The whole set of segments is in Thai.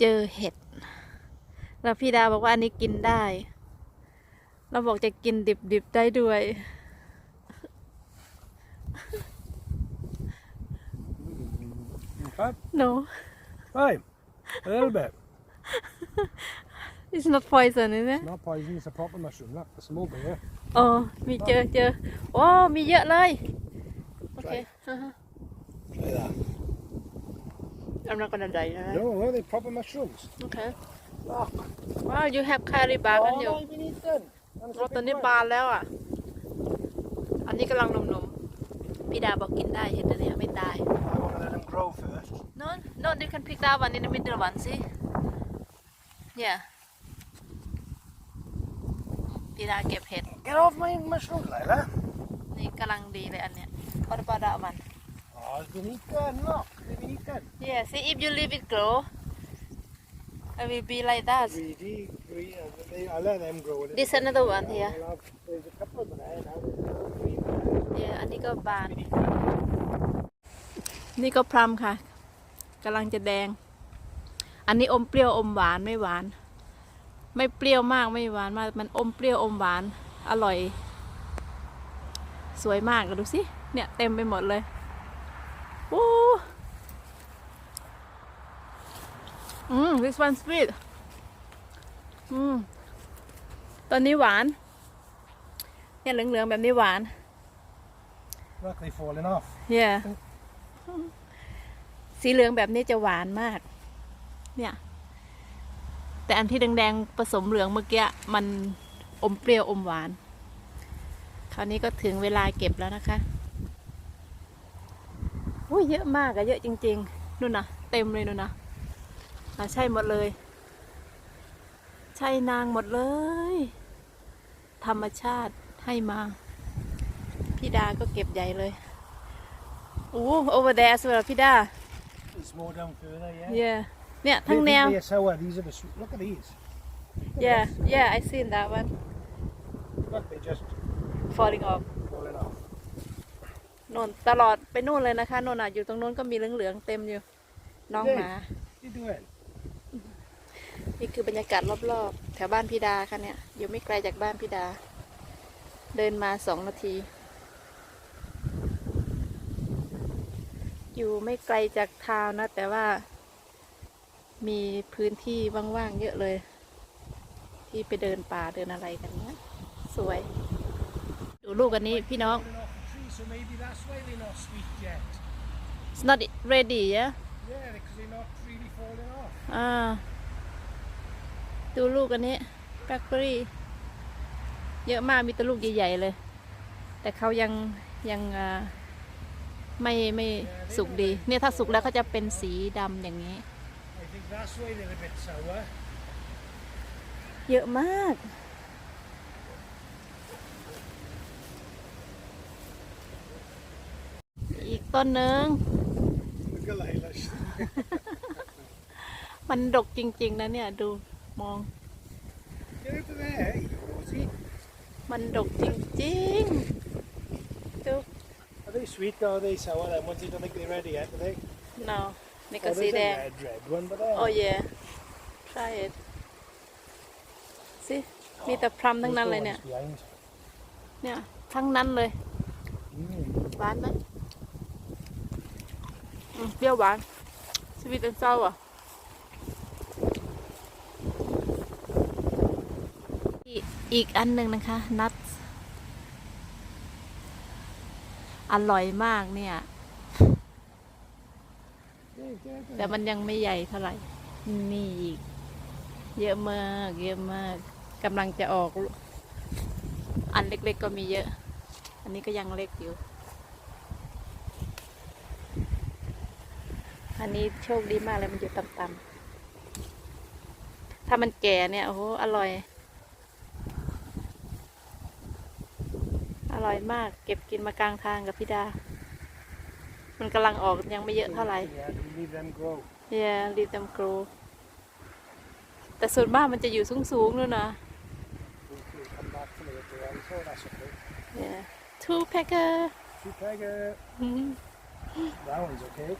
เจอเห็ด แล้วพี่ดาบอกว่าอันนี้กินได้ เราบอกจะกินดิบๆได้ด้วย Okay. no Right. A little bit. it's not poison is it Not poison, it's a proper mushroom. Look, there's some over here. โอ้มีเจอเจอโอ้มีเยอะเลยโอเคอ่าฮะ Try that. I'm not gonna die นะ No, no, they're proper mushrooms. โอเค Look. ว้าว you have curry bark กันอยู่ Oh, I've been eaten. That's โอ้ a ตอน big นี้ one. บานแล้วอะ อันนี้กำลังหนุ่มๆพี่ดาบอกกินได้เห็ดอันเนี้ยไม่ตาย I want to let them grow first. No, no, you can pick that one in the middle one, see? Yeah. พี่ดาเก็บเห็ด Get off my mushrooms, Lila. นี่กำลังดีเลยอันเนี้ย What about that one? Oh, it's been eaten. Look, they've been eaten. Yeah, see if you leave it grow, it will be like that. Greedy, greedy. uh, they- I'll let them grow. a little This bit. another one here. I'll have- There's a couple of them there now. There's three there. Yeah อันนี้ก็บาน นี่ก็พลัมค่ะกำลังจะแดง อันนี้อมเปรี้ยวอมหวานไม่หวาน ไม่เปรี้ยวมากไม่หวานมาก มันอมเปรี้ยวอมหวาน อร่อย สวยมากอะดูสิ เนี่ยเต็มไปหมดเลยโอ้อื ม this one sweet อืมตอนนี้หวาน เนี่ยเหลืองๆแบบนี้หวาน Look, they're falling off. yeah สีเหลืองแบบนี้จะหวานมาก เนี่ย แต่อันที่แดงๆผสมเหลืองเมื่อกี้มันอมเปรี้ยวอมหวาน คราวนี้ก็ถึงเวลาเก็บแล้วนะคะอุ้ยเยอะมากอะเยอะจริง ๆนู่นนะเต็มเลยนู่นนะ อะใช่หมดเลย ใช่นางหมดเลย ธรรมชาติให้มาพี่ดาก็เก็บใหญ่เลยโอ้ over there สำหรับพี่ดา There's more down further, yeah. yeah เนี่ย ทั้งแนว They- They're sour. These are the sweet. Look at these. yeah yeah I seen that one Look, they're just falling off falling off. โน่นตลอดไปนู่นเลยนะคะโน่นอะอยู่ตรงโน้นก็มีเหลืองๆเต็มอยู่ น้องหมา What you doing? นี่คือบรรยากาศรอบๆ แถวบ้านพี่ดาค่ะเนี่ย อยู่ไม่ไกลจากบ้านพี่ดา เดินมาสองนาที อยู่ไม่ไกลจากทาวน์นะแต่ว่า มีพื้นที่ว่างๆเยอะเลย ที่ไปเดินป่าเดินอะไรกันเนี้ยสวย ดูลูกอันนี้พี่น้อง Falling off the tree, so maybe that's why they're not sweet yet. it's not ready yeah Yeah, because they're not really falling off. อ่า ดูลูกอันนี้แบล็คเบอรี่ เยอะมากมีแต่ลูกใหญ่ๆเลย แต่เขายังยังอ่าไม่ไม่สุกดี เนี่ยถ้าสุกแล้วก็จะเป็นสีดำอย่างนี้ I think that's why they're a bit sour. เยอะมาก อีกต้นหนึ่ง Look at Lila. มันดกจริง ๆ นะเนี่ย ดู มอง Get over there, you Rosie. มันดกจริงๆดู Are they sweet or are they sour? Then ones you don't think they're ready yet, do they? no นี่ก็ Oh, สี there's แด a ง red, red one, but uh, Oh yeah try it สิมีแต่พรัมทั้งนั้นเลยเนี่ย those ones behind. เนี่ย ทั้งนั้นเลย Mm. หวานไหมอืมเปรี้ยวหวานสวีทแอนด์ซาวอะ อีกอันหนึ่งนะคะ นัทอร่อยมากเนี่ย แต่มันยังไม่ใหญ่เท่าไหร่ นี่อีก เยอะมาก เยอะมากกำลังจะออกลูกอันเล็กๆก็มีเยอะ อันนี้ก็ยังเล็กอยู่ อันนี้โชคดีมากเลยมันอยู่ต่ำๆถ้ามันแก่เนี่ยโอ้โหอร่อย ร่อยมาก เก็บกินมากลางทางกับพี่ดา มันกำลังออกยังไม่เยอะเท่าไหร่ Yeah, we leave them grow. Yeah, let them grow แต่ส่วนมากมันจะอยู่สูงๆนู่นนะ We'll, we'll come back to it later on, so that's okay. Yeah two pecker Two pegger. อืม That one's okay.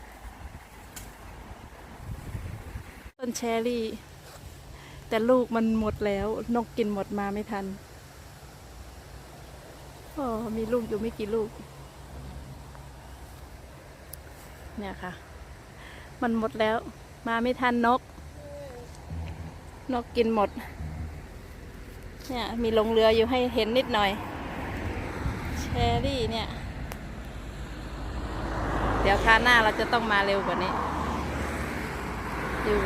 ต้นแชรี่ แต่ลูกมันหมดแล้ว นกกินหมดมาไม่ทัน โอ้มีลูกอยู่ไม่กี่ลูก เนี่ยค่ะ มันหมดแล้ว มาไม่ทันนก นกกินหมด เนี่ย มีลงเรืออยู่ให้เห็นนิดหน่อยแชรี่เนี่ย เดี๋ยวคราวหน้าเราจะต้องมาเร็วกว่านี้ อยู่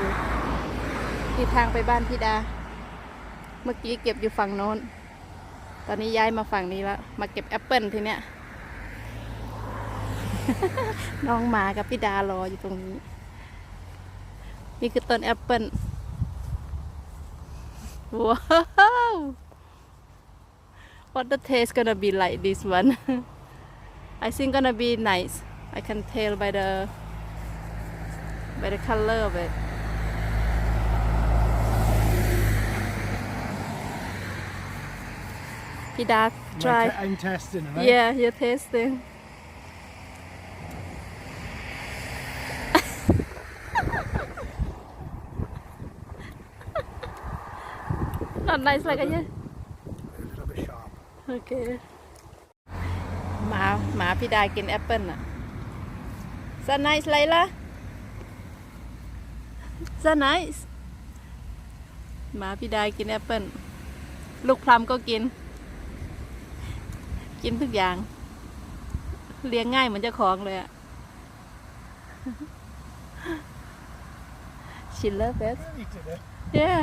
ที่ทางไปบ้านพี่ดา เมื่อกี้เก็บอยู่ฝั่งโน้น ตอนนี้ย้ายมาฝั่งนี้แล้ว มาเก็บแอปเปิลทีเนี้ย น้องหมากับพี่ดารออยู่ตรงนี้ นี่คือต้นแอปเปิลว้าว What the taste gonna be like this one I think gonna be nice I can tell by the by the color of it พี่ดา try I'm testing, right? yeah you're tasting not nice like a yeah A little bit sharp. โอเค หมาหมาพี่ดากินแอปเปิลอ่ะสไนส์ไรล่ะสไนส์หมาพี่ดากินแอปเปิลลูกพลัมก็กิน กินทุกอย่าง เลี้ยงง่ายเหมือนเจ้าของเลยอะ She love it Really today. yeah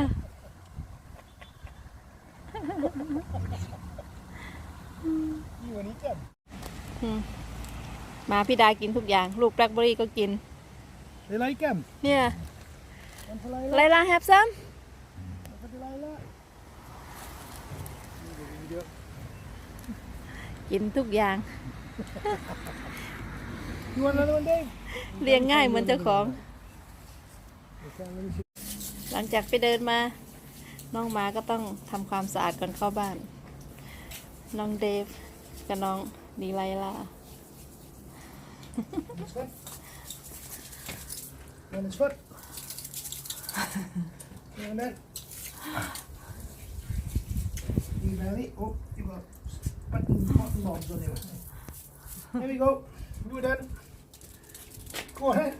You want to eat them? หมาพี่ดากินทุกอย่าง ลูกแบล็คเบอร์รี่ก็กิน They like them. เนี่ย One for ไล Lila. ลา have some One for Delilah. You do, you do. กินทุกอย่าง You want another one, Dave? เลี้ยงง่ายเหมือนเจ้าของ Okay, let me see. หลังจากไปเดินมา น้องหมาก็ต้องทำความสะอาดก่อนเข้าบ้าน น้องเดฟกับน้องนีไลลา This one. And this foot. and then. You belly. Oh, you got button cotton we go. Do that. Go ahead.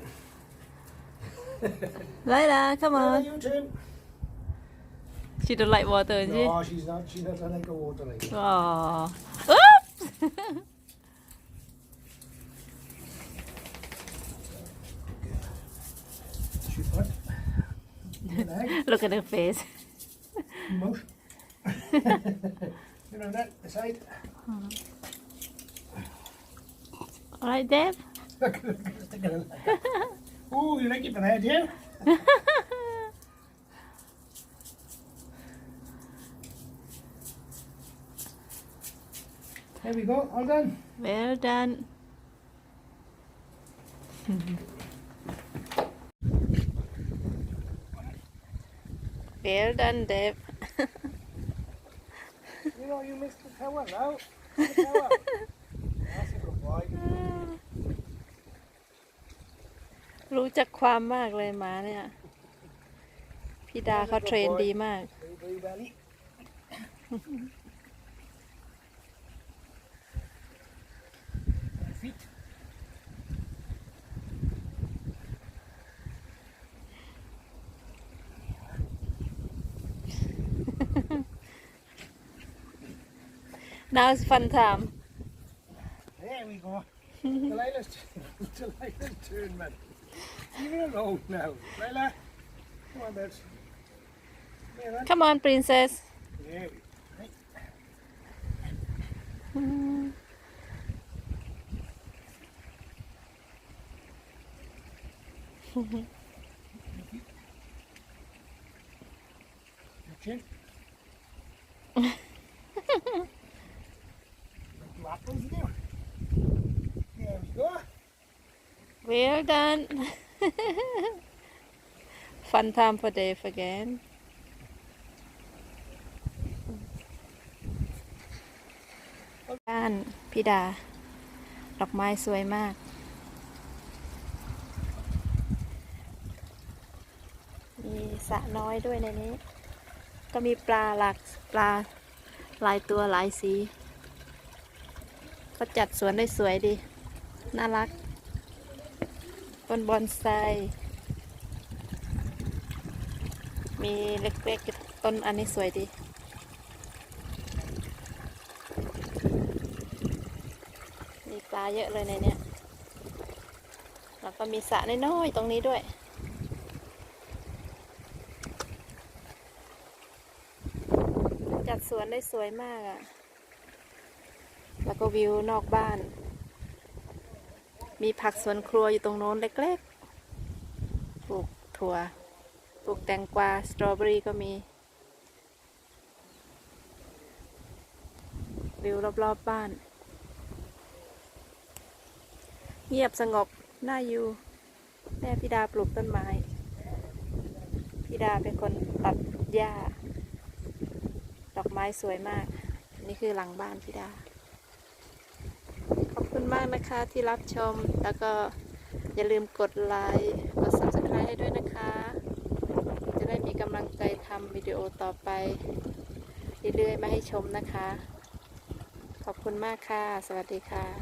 Later, come on. You turn. She don't like water, is she? No, she's not. She doesn't like the water like that. Oh. Oops! she what? Look at her face. Mouth. you know that, the side. alright Dave Look at it, stick it in. Oh, you like it for that, yeah? There we go, all done. well done well done Dave know, you missed the tower now. The tower. That's a good boy. รู้จักความมากเลยหมาเนี่ย พี่ดาเขาเทรนดีมาก Very, very belly. Now it's fun time There we go. Delilah's. Delilah's turn, man. Leave her alone now. Lila, come on, babes. Come come on princess There we Right. Your chin. Apples there. There we go. well done fun time for Dave again บ้านพี่ดา ดอกไม้สวยมาก มีสระน้อยด้วยในนี้ ก็มีปลาหลักปลาหลายตัวหลายสี เขาจัดสวนได้สวยดี น่ารักต้นบอนไซมีเล็กๆต้นอันนี้สวยดี มีปลาเยอะเลยในเนี้ยแล้วก็มีสระน้อยๆตรงนี้ด้วย จัดสวนได้สวยมากอะ่ะ ก็วิวนอกบ้าน มีผักสวนครัวอยู่ตรงโน้นเล็กๆ ปลูกถั่ว ปลูกแตงกวา สตรอเบอรี่ก็มี วิวรอบๆบบ้าน เงียบสงบ น่าอยู่ แม่พิดาปลูกต้นไม้ พิดาเป็นคนตัดหญ้า ดอกไม้สวยมาก นี่คือหลังบ้านพิดา คุณมากนะคะที่รับชม แล้วก็อย่าลืมกดไลค์ กด subscribe ให้ด้วยนะคะ จะได้มีกำลังใจทำวิดีโอต่อไป เรื่อยๆมาให้ชมนะคะ ขอบคุณมากค่ะ สวัสดีค่ะ